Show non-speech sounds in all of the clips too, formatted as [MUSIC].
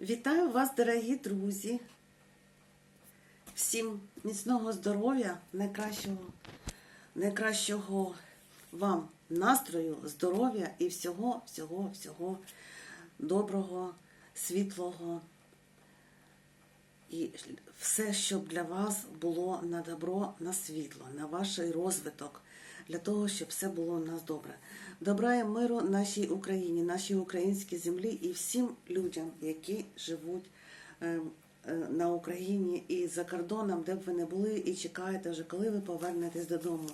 Вітаю вас, дорогі друзі. Всім міцного здоров'я, найкращого, найкращого вам настрою, здоров'я і всього, всього, всього доброго, світлого. І все, щоб для вас було на добро, на світло, на ваш розвиток, для того, щоб все було у нас добре. Добра і миру нашій Україні, нашій українській землі і всім людям, які живуть е, е, на Україні і за кордоном, де б ви не були, і чекаєте вже, коли ви повернетесь додому.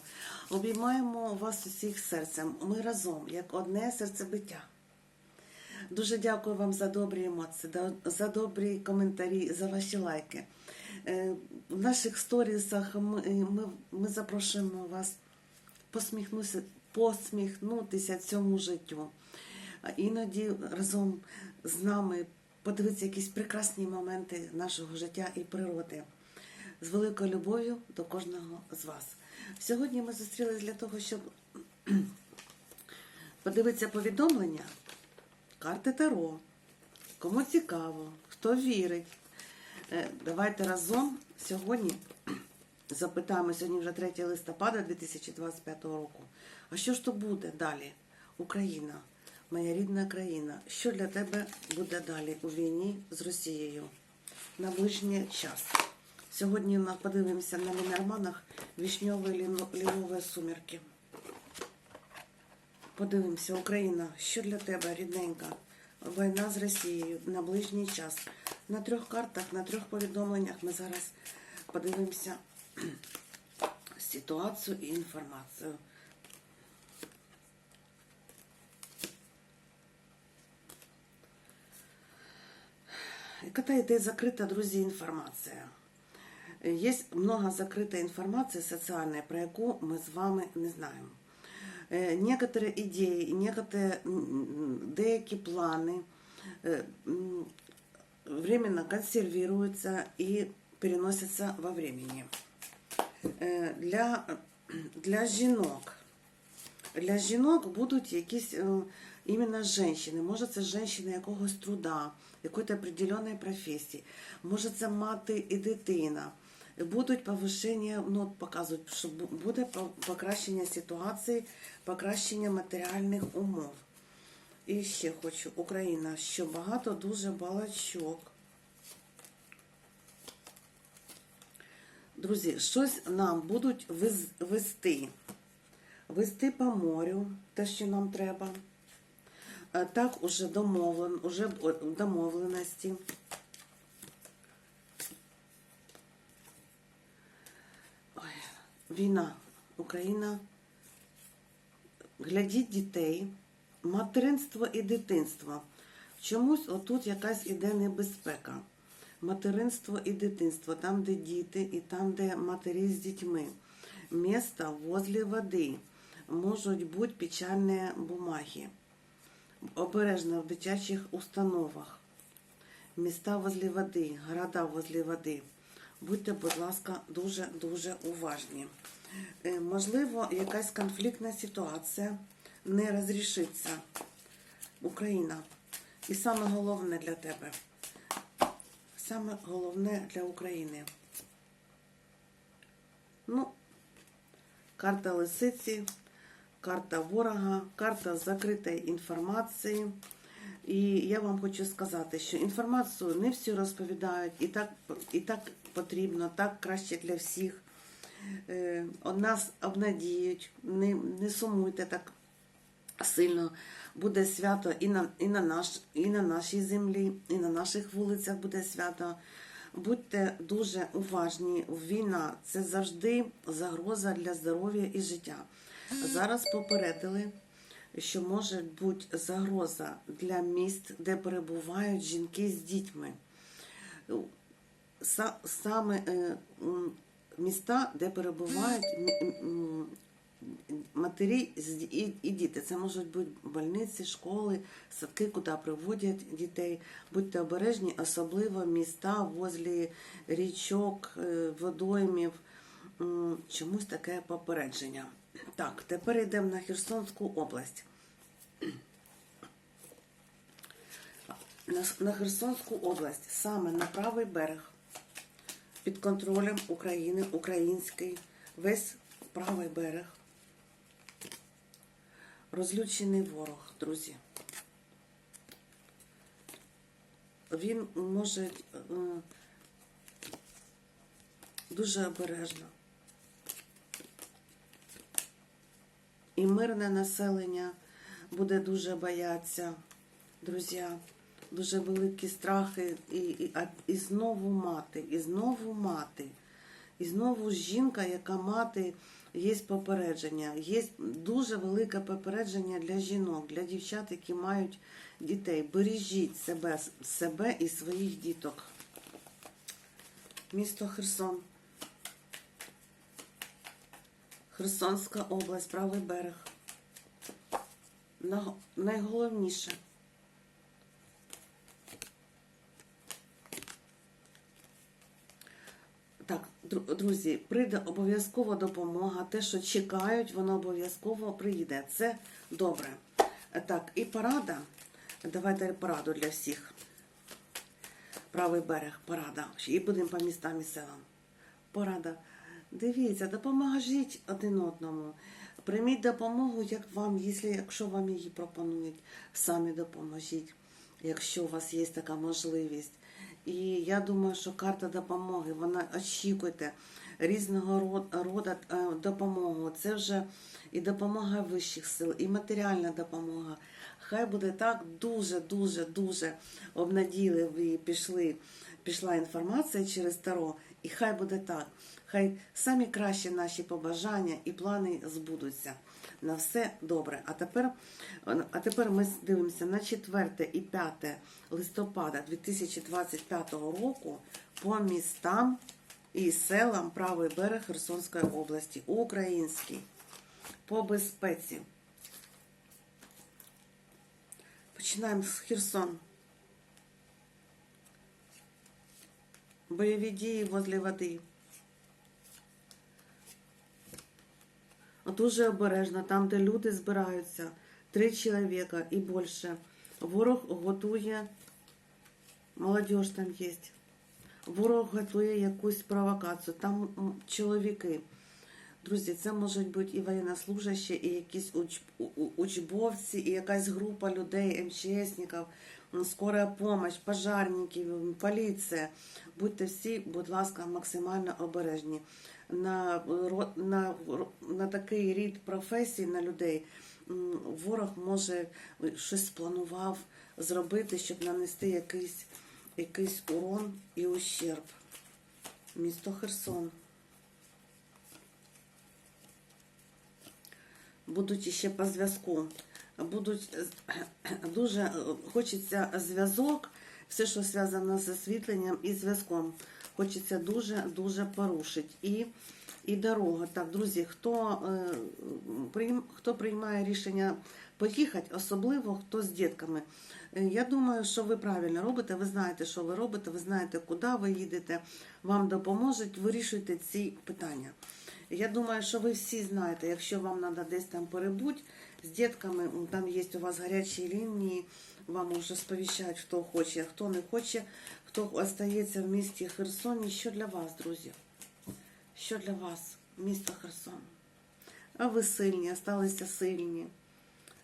Обіймаємо вас усіх серцем. Ми разом, як одне серцебиття. Дуже дякую вам за добрі емоції, за добрі коментарі, за ваші лайки. Е, В наших сторісах ми, ми, ми запрошуємо вас посміхнутися, посміхнутися цьому життю. Іноді разом з нами подивитися якісь прекрасні моменти нашого життя і природи. З великою любов'ю до кожного з вас. Сьогодні ми зустрілись для того, щоб [CLEARS THROAT] подивитися повідомлення карти Таро. Кому цікаво, хто вірить. Е, Давайте разом сьогодні [CLEARS THROAT] запитаємо, сьогодні вже 3 листопада 2025 року. А що ж то буде далі? Україна, моя рідна країна. Що для тебе буде далі у війні з Росією? На ближній час. Сьогодні ми подивимося на Лінерманах вішньові лілові сумірки. Подивимося, Україна, що для тебе, рідненька? Війна з Росією на ближній час. На трьох картах, на трьох повідомленнях ми зараз подивимося [CLEARS THROAT] ситуацію і інформацію. Яка йде закрита, друзі, інформація. Є много закритої інформації соціальної, про яку ми з вами не знаємо. Е, Некоторі ідеї, некоторі, деякі плани е, временно консервируются и переносятся во времени. Е, Для, для жінок. Для жінок будуть якісь іменно жінки. Може, це жінки якогось труда, якоїсь определеної професії. Може, це мати і дитина. Будуть повищення, ну, показують, що буде покращення ситуації, покращення матеріальних умов. І ще хочу, Україна, що багато дуже балачок. Друзі, щось нам будуть вести. Вести по морю, те, що нам треба. Так, уже домовлен, уже домовленості. Ой, війна, Україна. Глядіть дітей, материнство і дитинство. Чомусь отут якась іде небезпека. Материнство і дитинство, там, де діти, і там, де матері з дітьми. Місто возле води. Можуть бути печальні бумаги. Обережно в дитячих установах. Міста возле води, города возле води. Будьте, будь ласка, дуже-дуже уважні. Е, Можливо, якась конфліктна ситуація не розрішиться. Україна. І саме головне для тебе. Саме головне для України. Ну, карта лисиці, карта ворога, карта закритої інформації. І я вам хочу сказати, що інформацію не всі розповідають, і так, і так потрібно, так краще для всіх. Е, Нас обнадіють, не, не сумуйте так сильно. Буде свято і на, і, на наш, і на нашій землі, і на наших вулицях буде свято. Будьте дуже уважні. Війна це завжди загроза для здоров'я і життя. Зараз попередили, що може бути загроза для міст, де перебувають жінки з дітьми. Саме е, міста, де перебувають матері і, діти. Це можуть бути больниці, школи, садки, куди приводять дітей. Будьте обережні, особливо міста возле річок, е, водоймів. Чомусь таке попередження. Так, тепер йдемо на Херсонську область. на, Херсонську область, саме на правий берег, під контролем України, український, весь правий берег. Розлючений ворог, друзі. Він може е, дуже обережно. І мирне населення буде дуже боятися, друзі, дуже великі страхи, і, і, і знову мати, і знову мати, і знову жінка, яка мати, є попередження. Є дуже велике попередження для жінок, для дівчат, які мають дітей. Бережіть себе, себе і своїх діток. Місто Херсон. Херсонська область, правий берег. Найголовніше. Так, друзі, прийде обов'язково допомога. Те, що чекають, воно обов'язково прийде. Це добре. Так, і порада. Давайте пораду для всіх. Правий берег, порада. І будемо по містам і селам. Порада. Дивіться, допоможіть один одному. Прийміть допомогу, як вам, якщо, вам її пропонують. Самі допоможіть, якщо у вас є така можливість. І я думаю, що карта допомоги, вона очікуйте різного роду е, допомогу. Це вже і допомога вищих сил, і матеріальна допомога. Хай буде так дуже, дуже, дуже обнадійливі пішли, пішла інформація через Таро, і хай буде так. Хай самі кращі наші побажання і плани збудуться. На все добре. А тепер, а тепер ми дивимося на 4 і 5 листопада 2025 року по містам і селам правий берег Херсонської області, український, по безпеці. Починаємо з Херсон. Бойові дії возле води. Дуже обережно, там, де люди збираються, три чоловіка і більше. Ворог готує, молодіж там є. Ворог готує якусь провокацію. Там чоловіки. Друзі, це можуть бути і воєннослужащі, і якісь учбовці, і якась група людей, МЧСників, скора помощь, пожарників, поліція. Будьте всі, будь ласка, максимально обережні. На, на, на такий рід професій на людей ворог може щось спланував зробити, щоб нанести якийсь, якийсь урон і ущерб. Місто Херсон. будуть іще по зв'язку. Будуть е, дуже е, хочеться зв'язок, все, що зв'язано з освітленням і зв'язком. Хочеться дуже-дуже порушити. І, і дорога. Так, друзі, хто, е, хто приймає рішення поїхати, особливо хто з дітками. Е, Я думаю, що ви правильно робите, ви знаєте, що ви робите, ви знаєте, куди ви їдете, вам допоможуть, вирішуйте ці питання. Я думаю, що ви всі знаєте, якщо вам треба десь там перебути з дітками, там є у вас гарячі лінії, вам вже сповіщають, хто хоче, а хто не хоче, хто остається в місті Херсоні. Що для вас, друзі? Що для вас, місто Херсон? А ви сильні, осталися сильні.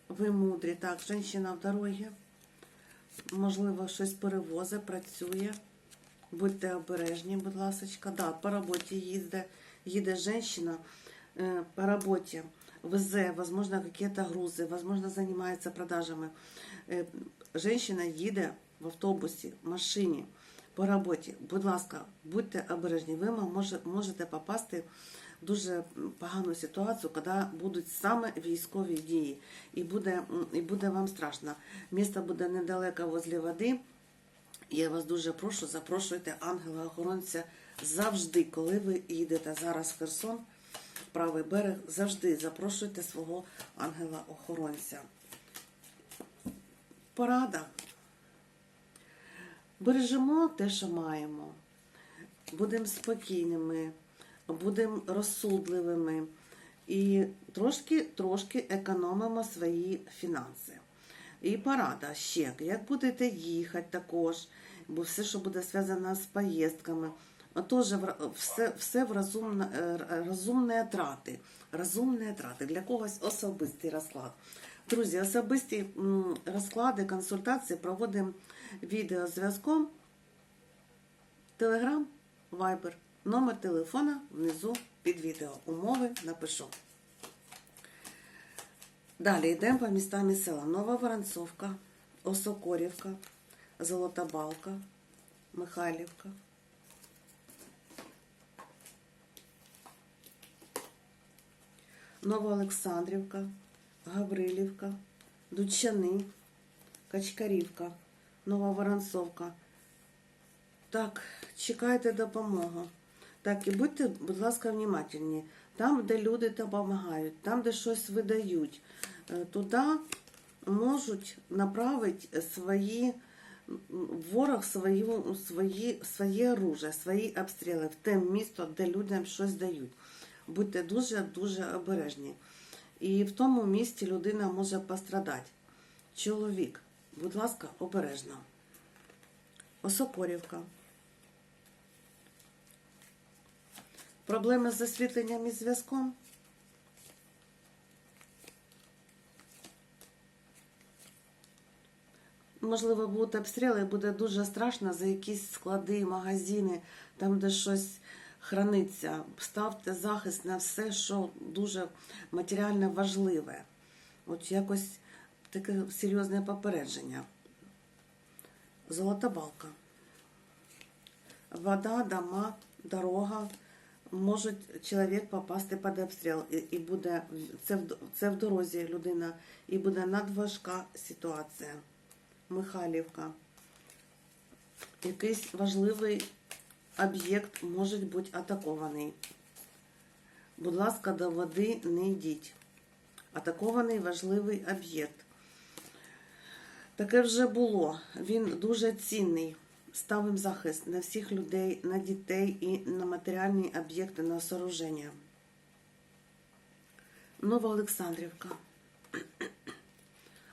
Ви мудрі. Так, жінка в дорозі. Можливо, щось перевозить, працює. Будьте обережні, будь ласка. Да, по роботі їздить, їде жінка э, по роботі, везе, возможно, какие-то грузи, возможно, займається продажами. Э, Женщина їде в автобусі, в машині, по роботі. Будь ласка, будьте обережні. Ви може- можете попасти в дуже погану ситуацію, коли будуть саме військові дії. І буде, і буде вам страшно. Місто буде недалеко возле води. Я вас дуже прошу, запрошуйте ангела-охоронця завжди, коли ви їдете зараз в Херсон, в правий берег, завжди запрошуйте свого ангела-охоронця. Порада. Бережемо те, що маємо. Будемо спокійними, будемо розсудливими і трошки, трошки економимо свої фінанси. І порада ще, як будете їхати також, бо все, що буде зв'язано з поїздками, теж все, все в розумне, е, розумне трати. Розумне трати. Для когось особистий розклад. Друзі, особисті розклади, консультації проводимо відеозв'язком. Телеграм, Вайбер, номер телефона внизу під відео. Умови напишу. Далі йдемо по містам і села. Нова Воронцовка, Осокорівка, Золота Балка, Михайлівка. Новоолександрівка, Гаврилівка, Дучани, Качкарівка, Нова Воронцовка. Так, чекайте допомогу. Так, і будьте, будь ласка, внимательні. Там, де люди допомагають, там, де щось видають, е, туди можуть направити свої ворог свою, свої, своє оружие, свої обстріли в те місто, де людям щось дають. Будьте дуже-дуже обережні. І в тому місті людина може пострадати. Чоловік, будь ласка, обережно. Осокорівка. Проблеми з освітленням і зв'язком. Можливо, будуть обстріли, буде дуже страшно за якісь склади, магазини, там, де щось храниться. Ставте захист на все, що дуже матеріально важливе. От якось таке серйозне попередження. Золота балка. Вода, дома, дорога. Може чоловік попасти під обстріл, і, і буде це в, це в дорозі людина, і буде надважка ситуація. Михайлівка. Якийсь важливий об'єкт може бути атакований. Будь ласка, до води не йдіть. Атакований важливий об'єкт. Таке вже було. Він дуже цінний. Ставимо захист на всіх людей, на дітей і на матеріальні об'єкти на сооруження. Новоолександрівка.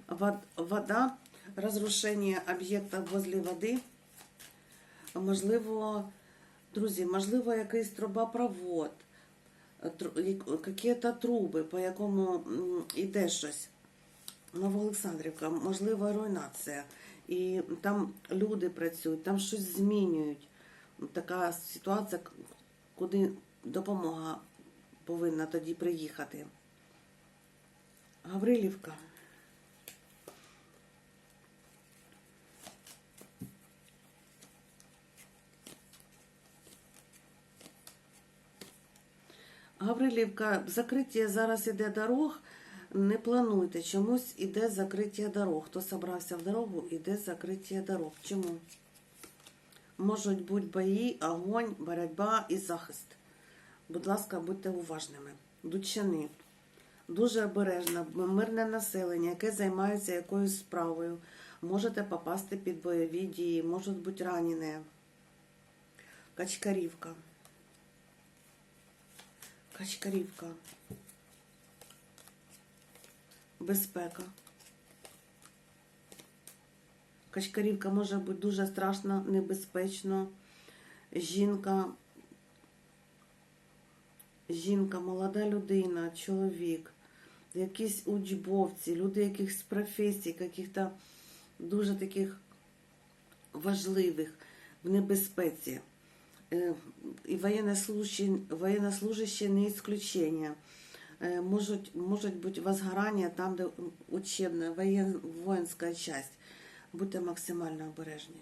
Вод- Вода, розрушення об'єкта возле води. Можливо, друзі, можливо, якийсь трубопровод, тру- як- які-то труби, по якому м, іде щось. Новоолександрівка, можлива руйнація. І там люди працюють, там щось змінюють. Така ситуація, куди допомога повинна тоді приїхати. Гаврилівка. Гаврилівка, закриття зараз іде дорог. Не плануйте, чомусь іде закриття дорог. Хто собрався в дорогу, іде закриття дорог. Чому? Можуть бути бої, огонь, боротьба і захист. Будь ласка, будьте уважними. Дучани. Дуже обережно, мирне населення, яке займається якоюсь справою. Можете попасти під бойові дії, можуть бути ранені. Качкарівка. Качкарівка. Безпека. Качкарівка може бути дуже страшно, небезпечно. Жінка, жінка, молода людина, чоловік, якісь учбовці, люди якихось професій, яких-то дуже таких важливих в небезпеці. Е, І воєннослужащі, воєннослужащі не исключення. Е, Можуть, можуть бути возгорання там, де учебна, воєн, воїнська часть. Будьте максимально обережні.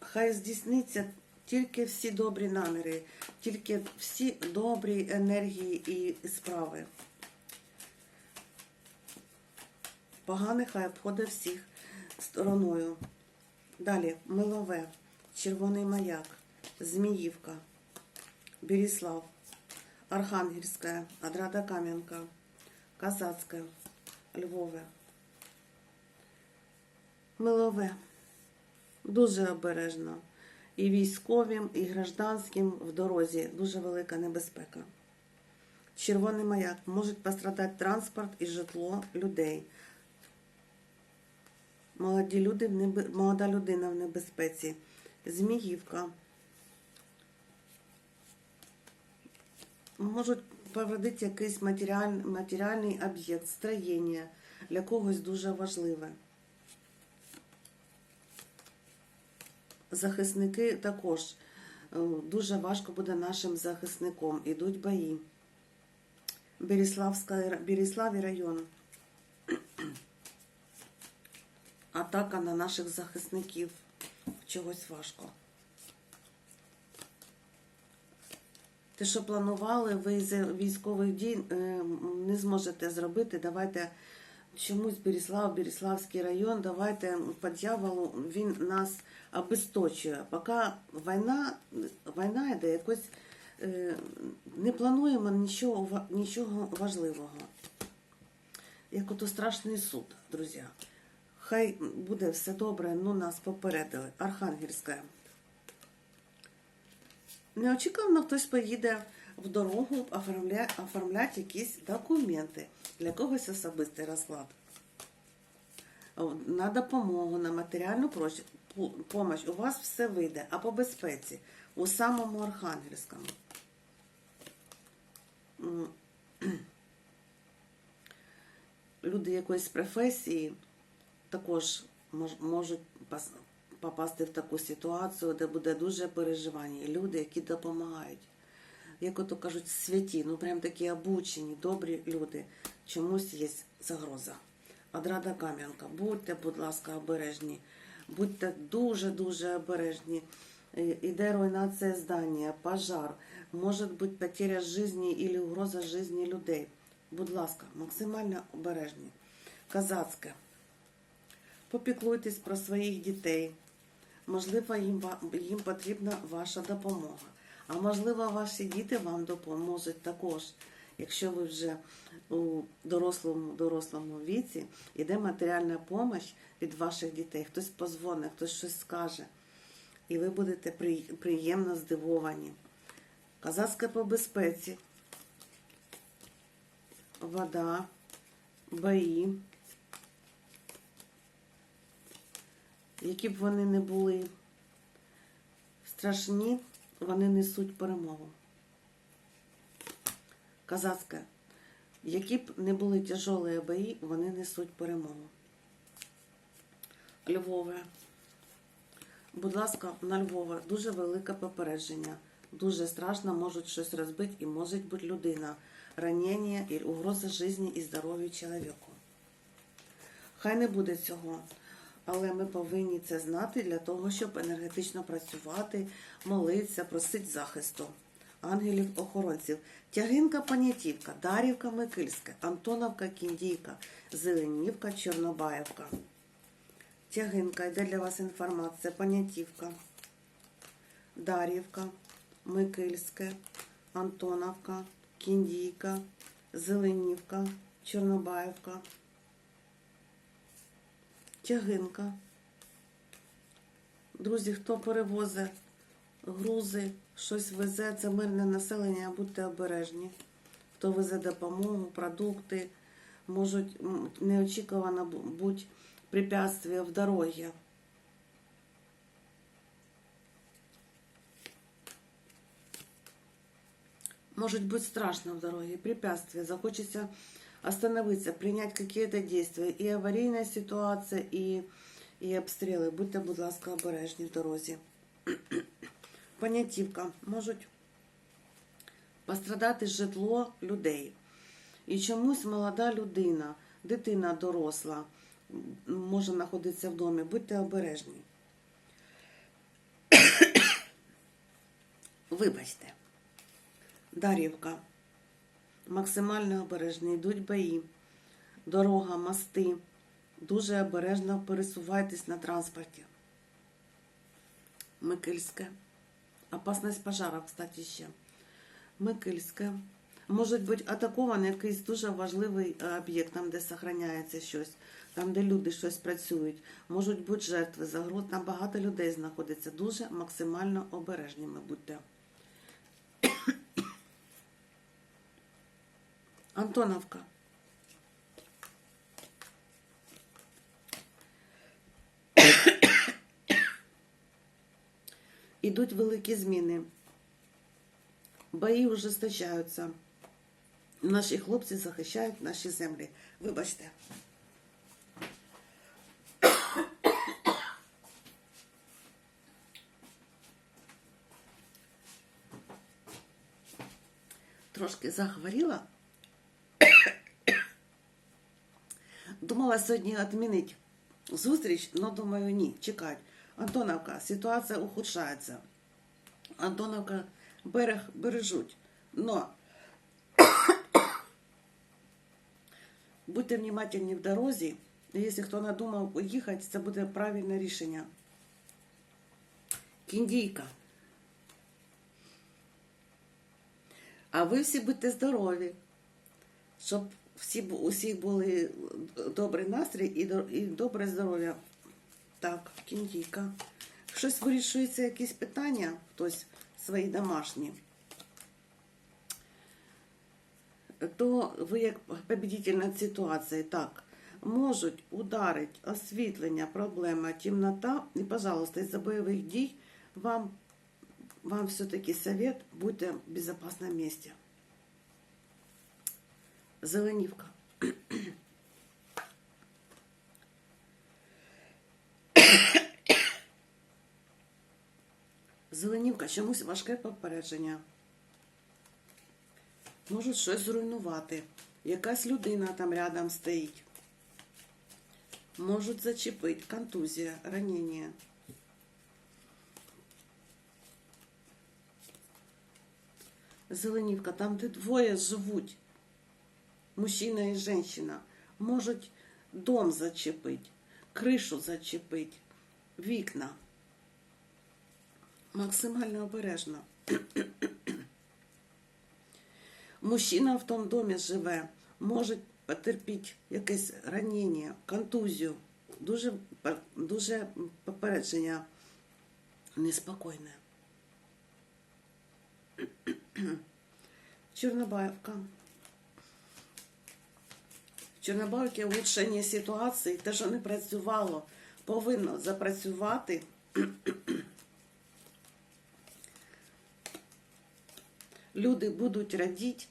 Хай здійсниться тільки всі добрі наміри, тільки всі добрі енергії і справи. Погане хай обходить всіх стороною. Далі Милове, Червоний Маяк, Зміївка, Беріслав, Архангельська, Адрада Кам'янка, Казацька, Львове. Милове. Дуже обережно. І військовим, і гражданським в дорозі дуже велика небезпека. Червоний маяк. Можуть пострадати транспорт і житло людей. Молоді люди в небе... Молода людина в небезпеці. Зміївка. Можуть повредити якийсь матеріаль... матеріальний об'єкт, строєння для когось дуже важливе. Захисники також е, дуже важко буде нашим захисником. Ідуть бої. Беріславська, Беріславі район. Атака на наших захисників. Чогось важко. Те, що планували, ви з військових дій е, не зможете зробити. Давайте чомусь Беріслав, Беріславський район, давайте по дьяволу він нас обесточує. Поки війна, війна йде, якось е, не плануємо нічого, нічого важливого. Як ото страшний суд, друзі. Хай буде все добре, ну нас попередили. Архангельська. Неочікувано хтось поїде в дорогу оформля... оформляти якісь документи для когось особистий розклад. На допомогу, на матеріальну помощь у вас все вийде, а по безпеці у самому Архангельському. [CLEARS THROAT] Люди якоїсь професії також можуть попасти в таку ситуацію, де буде дуже переживання. Люди, які допомагають. Як ото кажуть, святі, ну прям такі обучені, добрі люди. Чомусь є загроза. Одрада Кам'янка, будьте, будь ласка, обережні. Будьте дуже-дуже обережні. Іде руйнація здання, пожар, може бути потеря житті або угроза житті людей. Будь ласка, максимально обережні. Казацьке. Попіклуйтесь про своїх дітей. Можливо, їм, їм потрібна ваша допомога. А можливо, ваші діти вам допоможуть також. Якщо ви вже у дорослому, дорослому віці іде матеріальна допомога від ваших дітей, хтось позвонить, хтось щось скаже, і ви будете приємно здивовані. Казацьке по безпеці, вода, бої. Які б вони не були страшні, вони несуть перемогу. Казацьке, які б не були тяжолі бої, вони несуть перемогу. Львове. Будь ласка, на Львове дуже велике попередження. Дуже страшно, можуть щось розбити і може бути людина. Ранення і угроза житті і здоров'ю чоловіку. Хай не буде цього, але ми повинні це знати для того, щоб енергетично працювати, молитися, просити захисту. Ангелів-охоронців. Тягинка Понятівка, Дарівка Микильська, Антоновка Кіндійка, Зеленівка, Чорнобаївка. Тягинка, йде для вас інформація. Понятівка, Дарівка, Микильське, Антоновка, Кіндійка, Зеленівка, Чорнобаївка. Тягинка. Друзі, хто перевозить грузи, щось везе, це мирне населення, будьте обережні. Хто везе допомогу, продукти, можуть неочікувано бу- бути препятствия в дорогі. Может быть страшно в дороге, препятствия, захочется остановиться, принять какие-то действия. И аварийная ситуация, и, и обстріли. Будьте, будь ласка, обережні в дорозі. [CLEARS THROAT] Понятівка. Можуть пострадати житло людей. І чомусь молода людина, дитина доросла, може знаходитися в домі. Будьте обережні. [CLEARS THROAT] Вибачте. Дарівка. Максимально обережні. Йдуть бої. Дорога, мости. Дуже обережно пересувайтесь на транспорті. Микильське. Опасність пожара, кстати, ще. Микильське. Може бути атакований якийсь дуже важливий е, об'єкт, там, де зберігається щось, там, де люди щось працюють. Можуть бути жертви, загроз. Там багато людей знаходиться. Дуже максимально обережніми будьте. Антоновка. Ідуть великі зміни. Бої ужесточаються. Наші хлопці захищають наші землі. Вибачте. Трошки захворіла. Думала сьогодні відмінити зустріч, але думаю, ні, чекать. Антоновка, ситуація ухудшається. Антоновка, берег бережуть. Но будьте внимательні в дорозі. Якщо хто надумав поїхати, це буде правильне рішення. Кіндійка. А ви всі будьте здорові, щоб всі, усіх були добрий настрій і, до- і добре здоров'я. Так, кіндійка. Щось вирішується, якісь питання, хтось свої домашні. То ви як победитель над ситуацією, так, можуть ударити освітлення, проблема, темнота. І, пожалуйста, із-за бойових дій вам, вам все-таки совет, будьте в безопасном месте. Зеленівка. Зеленівка, чомусь важке попередження. Можуть щось зруйнувати. Якась людина там рядом стоїть. Можуть зачепити. Контузія, ранення. Зеленівка, там, де двоє живуть, мужчина і жінка, можуть дом зачепити, кришу зачепити, вікна. Максимально обережно. [CLEARS THROAT] Мужчина в тому домі живе, може потерпіти якесь ранення, контузію. Дуже, дуже попередження неспокійне. [CLEARS THROAT] Чорнобаївка. В Чорнобаївці улучшення ситуації, те, що не працювало, повинно запрацювати. [CLEARS THROAT] Люди будуть радіти,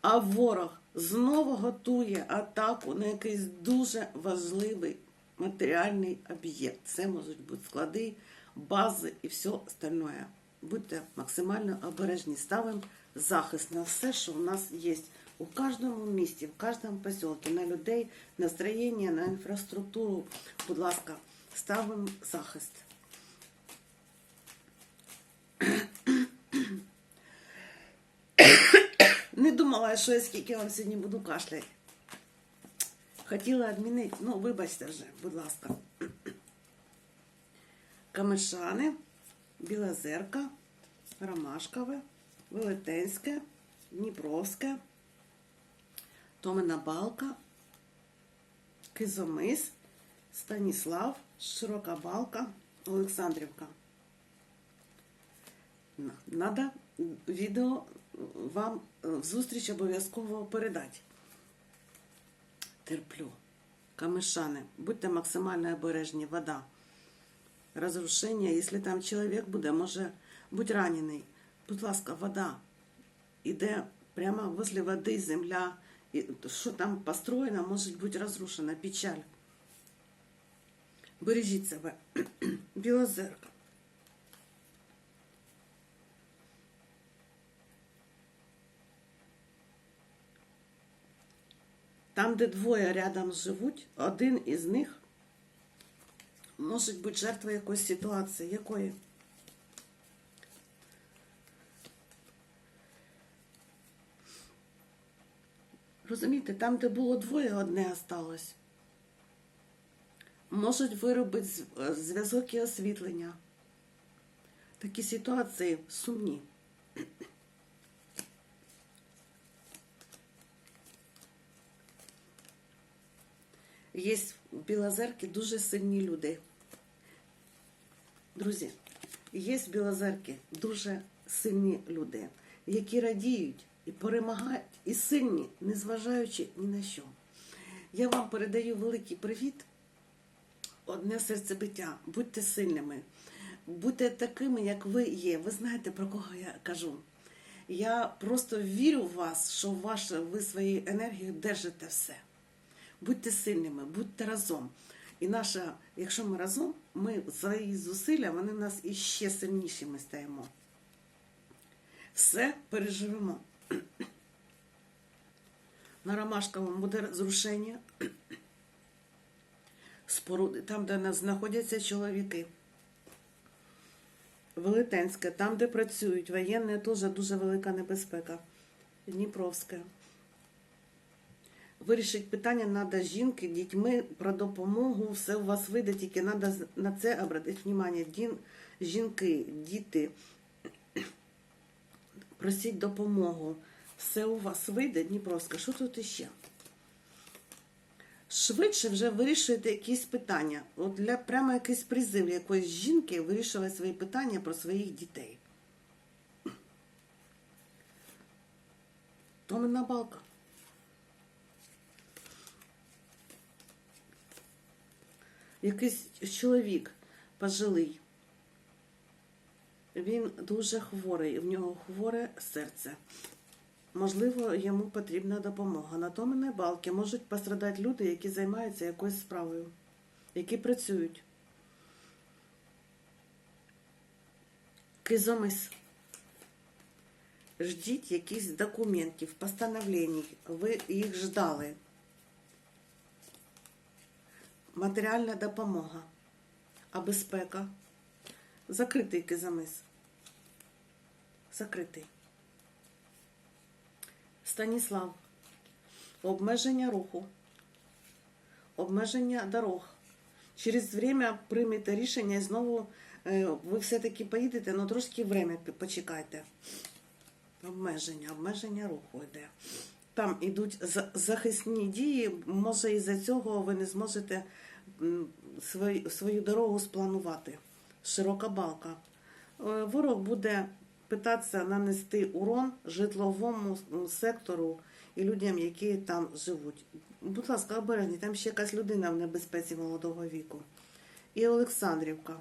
а ворог знову готує атаку на якийсь дуже важливий матеріальний об'єкт. Це можуть бути склади, бази і все остальное. Будьте максимально обережні. Ставимо захист на все, що в нас є. У кожному місті, в кожному поселку, на людей, на строєння, на інфраструктуру. Будь ласка, ставимо захист. Не думала, що я скільки вам сьогодні буду кашляти. Хотіла відмінити, ну, вибачте вже, будь ласка. Камишани, Білозерка, Ромашкове, Велетенське, Дніпровське, Томина Балка, Кизомис, Станіслав, Широка Балка, Олександрівка. Надо відео вам е, в зустріч обов'язково передати. Терплю. Камишани, будьте максимально обережні, вода. Розрушення, якщо там чоловік буде, може бути ранений. Будь ласка, вода. Іде прямо возле води земля. І що там построєно, може бути розрушена. Печаль. Бережіть себе. Білозерка. Там, де двоє рядом живуть, один із них може бути жертвою якоїсь ситуації. Якої? Розумієте, там, де було двоє, одне осталось. Можуть виробити е, зв'язок і освітлення. Такі ситуації сумні. Є в Білозерці дуже сильні люди. Друзі, є в Білозерці дуже сильні люди, які радіють, і перемагають, і сильні, незважаючи ні на що. Я вам передаю великий привіт, одне серцебиття. Будьте сильними, будьте такими, як ви є. Ви знаєте, про кого я кажу. Я просто вірю в вас, що ваше, ви своєю енергією держите все. Будьте сильними, будьте разом. І наша, якщо ми разом, ми свої зусилля, вони нас іще сильнішими стаємо. Все переживемо. На Ромашковому буде зрушення споруди, там, де знаходяться чоловіки. Велетенське, там, де працюють воєнні, теж дуже велика небезпека. Дніпровське. Вирішить питання треба жінки, дітьми про допомогу, все у вас вийде, тільки треба на це обратити увагу. Жінки, діти, просіть допомогу. Все у вас вийде, Дніпровська. Що тут іще? Швидше вже вирішуєте якісь питання. От для прямо якийсь призив якоїсь жінки вирішувати свої питання про своїх дітей. Томина балка. Якийсь чоловік пожилий. Він дуже хворий, в нього хворе серце. Можливо, йому потрібна допомога. На тому балки можуть пострадати люди, які займаються якоюсь справою, які працюють. Кизомис. Ждіть якісь документів, постановлень. Ви їх ждали. Матеріальна допомога, а безпека. Закритий кизомис. Закритий. Станіслав. Обмеження руху. Обмеження дорог. Через время приймете рішення і знову е, ви все-таки поїдете, але трошки время почекайте. Обмеження, обмеження руху йде. Там йдуть захисні дії, може із-за цього ви не зможете свою, свою дорогу спланувати. Широка балка. Е, Ворог буде питатися нанести урон житловому сектору і людям, які там живуть. Будь ласка, обережні, там ще якась людина в небезпеці молодого віку. І Олександрівка.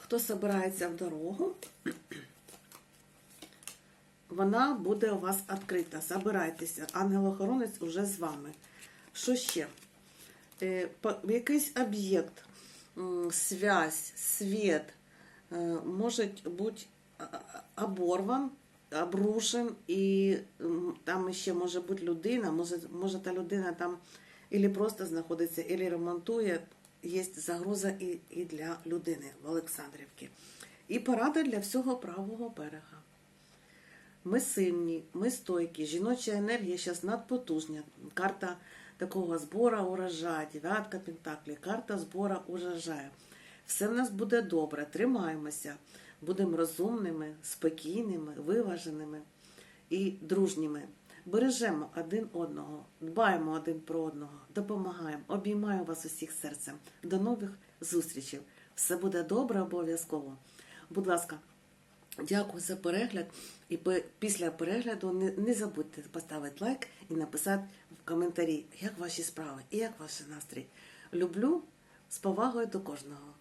Хто збирається в дорогу, [CLEARS THROAT] вона буде у вас відкрита. Забирайтеся. Ангел-охоронець уже з вами. Що ще? Е, Якийсь об'єкт, связь, світ е, може бути оборван, обрушен, і там ще може бути людина, може, може та людина там і просто знаходиться, і ремонтує. Є загроза і, і для людини в Олександрівці. І порада для всього правого берега. Ми сильні, ми стойкі, жіноча енергія зараз надпотужня. Карта такого збора урожаю, дев'ятка пентаклі, карта збора урожаю. Все в нас буде добре, тримаємося, будемо розумними, спокійними, виваженими і дружніми. Бережемо один одного, дбаємо один про одного, допомагаємо, обіймаю вас усіх серцем. До нових зустрічей. Все буде добре обов'язково. Будь ласка, Дякую за перегляд. І після перегляду не, забудьте поставити лайк і написати в коментарі, як ваші справи і як ваш настрій. Люблю з повагою до кожного.